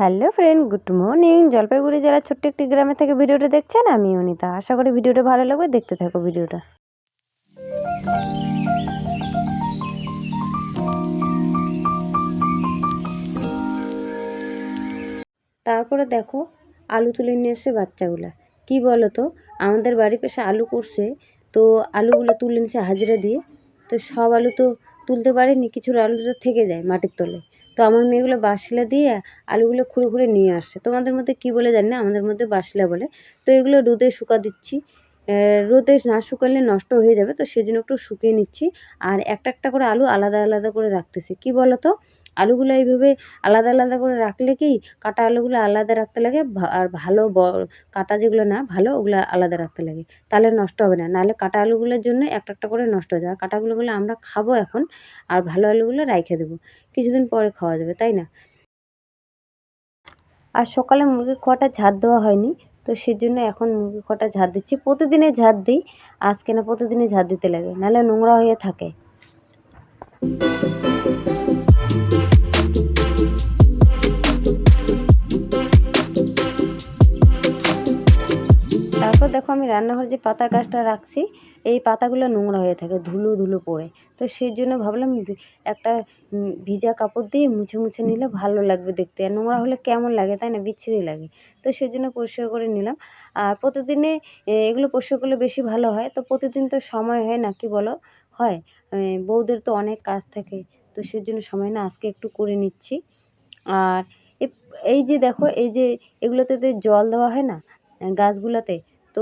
Hello friend, good morning. Jalpaiguri জেলার ছোট্ট একটি গ্রামে থেকে ভিডিওটা দেখছেন আমি অনিতা। আশা করি ভিডিওটা ভালো লাগবে, দেখতে থাকো ভিডিওটা। তারপরে দেখো, আলু তুলে নিয়ে এসছে বাচ্চাগুলা। কি বলো তো আমাদের বাড়ির পাশে আলু করছে, তো আলুগুলো তুলে নিয়েছে হাজিরা দিয়ে। তো সব আলু তো তুলতে পারেনি কিছু আলু তো থেকে যায় মাটির তলে তো আমার মেয়েগুলো বাসলা দিয়ে আলুগুলো খুঁড়ে খুঁড়ে নিয়ে আসছে। তোমাদের মধ্যে কি বলে জানি না, আমাদের মধ্যে বাসলা বলে। তো এগুলো রোদে শুকা দিচ্ছি। রোদে না শুকালে নষ্ট হয়ে যাবে, তো সেজন্য একটু শুকিয়ে নিচ্ছি। আর একটা একটা করে আলু আলাদা আলাদা করে রাখতেছি। কি বলো তো আলুগুলো এইভাবে আলাদা আলাদা করে রাখলে কি কাটা আলুগুলো আলাদা রাখতে লাগে? আর ভালো কাটা যেগুলো না ভালো ওগুলো আলাদা রাখতে লাগে। তাহলে নষ্ট হবে না। নাহলে কাটা আলুগুলোর জন্য একটা একটা করে নষ্ট হয়ে যায় আর কাটাগুলো আমরা খাব এখন, আর ভালো আলুগুলো রাইখে দেবো। কিছুদিন পরে খাওয়া যাবে, তাই না? আর সকালে মুরগির খোয়াটা ঝাঁট দেওয়া হয়নি, তো সেজন্য এখন মুরগির খোয়াটা ঝাঁট দিচ্ছি। প্রতিদিনে ঝাঁট দিই, আজকে না প্রতিদিনে ঝাঁট দিতে লাগে। নাহলে নোংরা হয়ে থাকে। দেখো আমি রান্নাঘরে যে পাতা গাছটা রাখছি, এই পাতাগুলো নোংরা হয়ে থাকে, ধুলো ধুলো পড়ে। তো সেই জন্য ভাবলাম একটা ভিজা কাপড় দিয়ে মুছে মুছে নিলে ভালো লাগবে দেখতে। আর নোংরা হলে কেমন লাগে তাই না? বিচ্ছিরি লাগে। তো সেই জন্য পরিষ্কার করে নিলাম। আর প্রতিদিনে এগুলো পরিষ্কার করলে বেশি ভালো হয়। তো প্রতিদিন তো সময় হয় না, কি বলো? হয়। বউদের তো অনেক কাজ থাকে। তো সেই জন্য সময় না, আজকে একটু করে নিচ্ছি। আর এই যে দেখো, এই যে এগুলোতে জল দেওয়া হয় না, গাছগুলোতে তো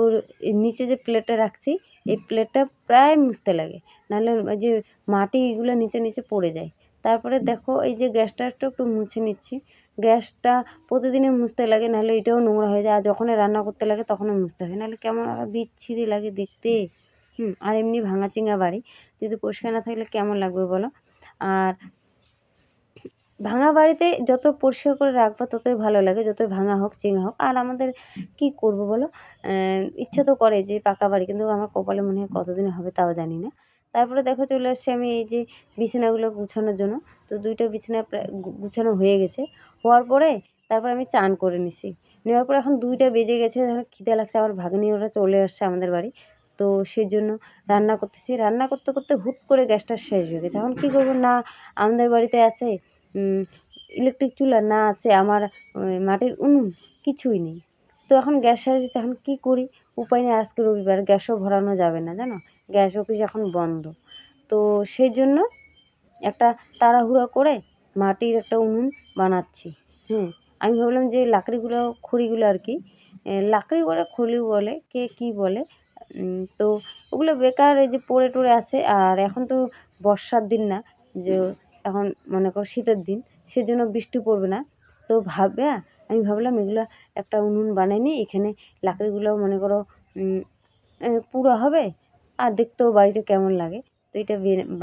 নিচে যে প্লেটটা রাখছি, এই প্লেটটা প্রায় মুছতে লাগে। নাহলে যে মাটি এগুলো নিচে নিচে পড়ে যায়। তারপরে দেখো এই যে গ্যাসটা একটু মুছে নিচ্ছি। গ্যাসটা প্রতিদিনে মুছতে লাগে, নাহলে এটাও নোংরা হয়ে যায়। আর যখনই রান্না করতে লাগে তখনই মুছতে হয়। নাহলে কেমন আবার বিচ্ছিরি লাগে দেখতে। হুম, আর এমনি ভাঙাচিঙা বাড়ি। যদি পরিষ্কার না থাকলে কেমন লাগবে বলো? আর ভাঙা বাড়িতে যত পরিষ্কার করে রাখবা, ততই ভালো লাগে, যতই ভাঙা হোক, চিঙা হোক। আর আমাদের কী করব বলো? ইচ্ছা তো করে যে পাকা বাড়ি, কিন্তু আমার কপালে মনে হয় কতদিন হবে তাও জানি না। তারপরে দেখো চলে আসছি আমি এই যে বিছানাগুলো গুছানোর জন্য। তো দুইটা বিছানা প্রায় গুছানো হয়ে গেছে। হওয়ার পরে তারপর আমি চান করে নিছি। নেওয়ার পর এখন দুইটা বেজে গেছে, ধরো খিদে লাগছে, আমার ভাগ্নি ওরা চলে আসছে আমাদের বাড়ি। তো সেই জন্য রান্না করতেছি। রান্না করতে করতে হুট করে গ্যাসটা শেষ হয়ে গেছে। এখন কী করব? না, আমাদের বাড়িতে আছে। ইলেকট্রিক চুলা না আছে, আমার মাটির উনুন কিছুই নেই। তো এখন গ্যাস শেষ হয়েছে এখন কী করি? উপায় নেই, আজকে রবিবার গ্যাসও ভরানো যাবে না, জানো? গ্যাস অফিস এখন বন্ধ। তো সেই জন্য একটা তাড়াহুড়া করে মাটির একটা উনুন বানাচ্ছি হ্যাঁ আমি ভাবলাম যে লাকড়িগুলো, খড়িগুলো আর কি লাকড়ি বলে খড়ি বলে, কে কী বলে তো ওগুলো বেকার এই যে পড়ে টড়ে আছে, আর এখন তো বর্ষার দিন না, যে এখন মনে করো শীতের দিন, সেজন্য বৃষ্টি পড়বে না। তো ভাবে আমি ভাবলাম এগুলো একটা উনুন বানিয়ে নিই এখানে লাকড়িগুলো মনে করো পুরো হবে, আর দেখতেও বাড়িটা কেমন লাগে। তো এটা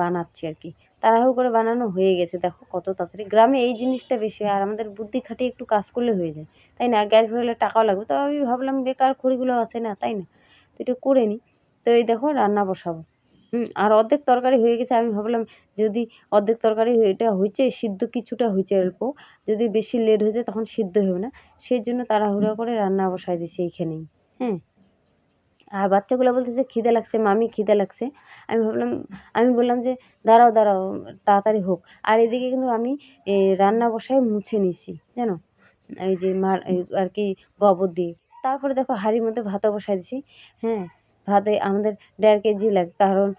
বানাচ্ছি আর কি। তাড়াহুড়ো করে বানানো হয়ে গেছে, দেখো কত তাড়াতাড়ি। গ্রামে এই জিনিসটা বেশি আর আমাদের বুদ্ধি খাটিয়ে একটু কাজ করলে হয়ে যায়। তাই না? গ্যাস ভরলে টাকাও লাগবে। তো আমি ভাবলাম বেকার খড়িগুলো আছে না, তাই না? তো এটা করে নিই তো এই দেখো রান্না বসাবো। আর অর্ধেক তরকারি হয়ে গেছে আমি ভাবলাম যদি অর্ধেক তরকারি এটা হয়েছে সিদ্ধ কিছুটা হয়েছে অল্প যদি বেশি লেট হয়ে যায় তখন সিদ্ধ হবে না। সেই জন্য তাড়াহুড়া করে রান্না বসাই দিয়েছি এইখানেই হ্যাঁ আর বাচ্চাগুলো বলতেছে খিদে লাগছে মামি খিদে লাগছে। আমি ভাবলাম আমি বললাম যে দাঁড়াও দাঁড়াও তাড়াতাড়ি হোক। আর এদিকে কিন্তু আমি রান্না বসায় মুছে নিয়েছি জানো? এই যে মার আর কি গোবর দিয়ে। তারপরে দেখো হাঁড়ির মধ্যে ভাতও বসাই দিয়েছি হ্যাঁ। ভাতে আমাদের দেড় কেজি লাগে, কারণ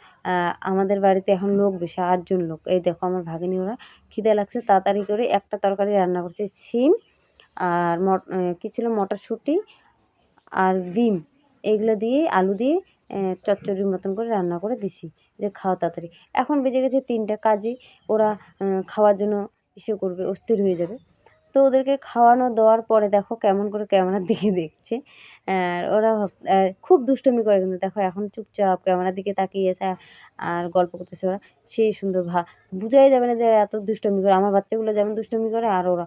আমাদের বাড়িতে এখন লোক বেশি, আটজন লোক। এই দেখো আমার ভাগিনী, ওরা খিদে লাগছে, তাড়াতাড়ি করে একটা তরকারি রান্না করছে সিম আর মট কী ছিল, মটরশুঁটি আর ডিম। এইগুলো দিয়ে আলু দিয়ে চচ্চড়ির মতন করে রান্না করে দিছি, যে খাও তাড়াতাড়ি। এখন বেজে গেছে তিনটা, কাজে ওরা খাওয়ার জন্য ইসে করবে, অস্থির হয়ে যাবে। তো ওদেরকে খাওয়ানো দেওয়ার পরে দেখো কেমন করে ক্যামেরার দিকে দেখছে। আর ওরা খুব দুষ্টুমি করে কিন্তু দেখো এখন চুপচাপ ক্যামেরার দিকে তাকিয়ে আর গল্প করতেছে ওরা। সেই সুন্দর ভা, বোঝাই যাবে না যে এত দুষ্টুমি করে, আমার বাচ্চাগুলো যেমন দুষ্টুমি করে, আর ওরা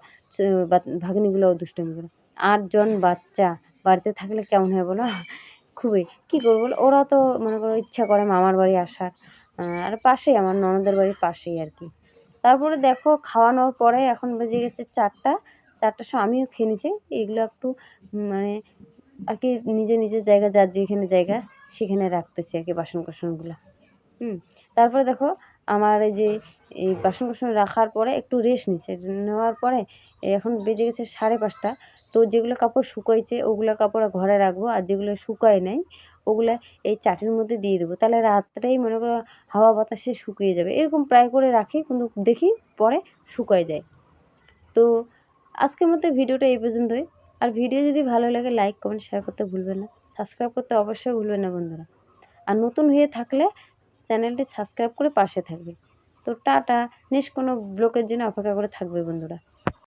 ভাগ্নিগুলোও দুষ্টুমি করে। আটজন বাচ্চা বাড়িতে থাকলে কেমন হয় বলো? খুবই, কী করব বলো? ওরা তো মনে করো ইচ্ছা করে মামার বাড়ি আসার, আর পাশেই, আমার ননদের বাড়ির পাশেই আর কি। তারপরে দেখো খাওয়ানোর পরে এখন বেজে গেছে চারটা। চারটার সময় আমিও খেয়ে নিয়েছি। এগুলো একটু মানে আর কি নিজের নিজের জায়গা, যার যেখানে জায়গা সেখানে রাখতেছি আর কি বাসন কোসনগুলো হুম, তারপরে দেখো আমার এই যে, এই বাসন কোসন রাখার পরে একটু রেস্ট নিচ্ছে নেওয়ার পরে এখন বেজে গেছে সাড়ে পাঁচটা। তো যেগুলো কাপড় শুকাইছে ওগুলো কাপড় ঘরে রাখব। আর যেগুলো শুকায় নাই ওগুলো এই চাটির মধ্যে দিয়ে দেবো। তাহলে রাত্রেই মনে করো হাওয়া বাতাসে শুকিয়ে যাবে। এরকম প্রায় করে রাখি, কিন্তু দেখি পরে শুকায় যায়। তো আজকের মতো ভিডিওটা এই পর্যন্তই। আর ভিডিও যদি ভালো লাগে লাইক কমেন্ট শেয়ার করতে ভুলবেন না। সাবস্ক্রাইব করতে অবশ্যই ভুলবেন না, বন্ধুরা। আর নতুন হয়ে থাকলে চ্যানেলটি সাবস্ক্রাইব করে পাশে থাকবে। তো টাটা, নেক্সট কোনো ব্লকের জন্য অপেক্ষা করে থাকবে, বন্ধুরা।